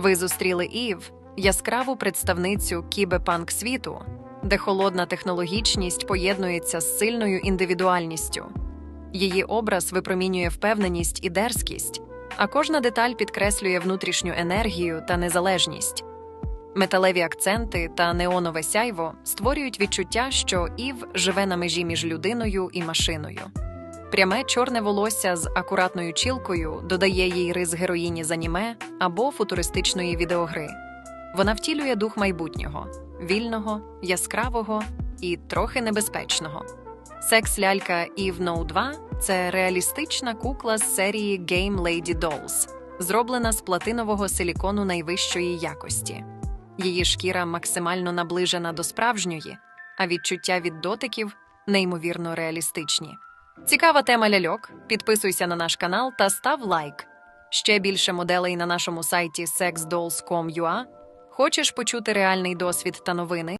Ви зустріли Ів, яскраву представницю кібепанк світу, де холодна технологічність поєднується з сильною індивідуальністю. Її образ випромінює впевненість і дерзкість, а кожна деталь підкреслює внутрішню енергію та незалежність. Металеві акценти та неонове сяйво створюють відчуття, що Ів живе на межі між людиною і машиною. Пряме чорне волосся з акуратною чілкою додає їй рис героїні з аніме або футуристичної відеогри. Вона втілює дух майбутнього вільного, яскравого і трохи небезпечного. Секс-лялька Eve No 2 це реалістична кукла з серії Game Lady Dolls, зроблена з платинового силікону найвищої якості. Її шкіра максимально наближена до справжньої, а відчуття від дотиків неймовірно реалістичні. Цікава тема ляльок. Підписуйся на наш канал та став лайк. Ще більше моделей на нашому сайті sexdolls.com.ua. Хочеш почути реальний досвід та новини?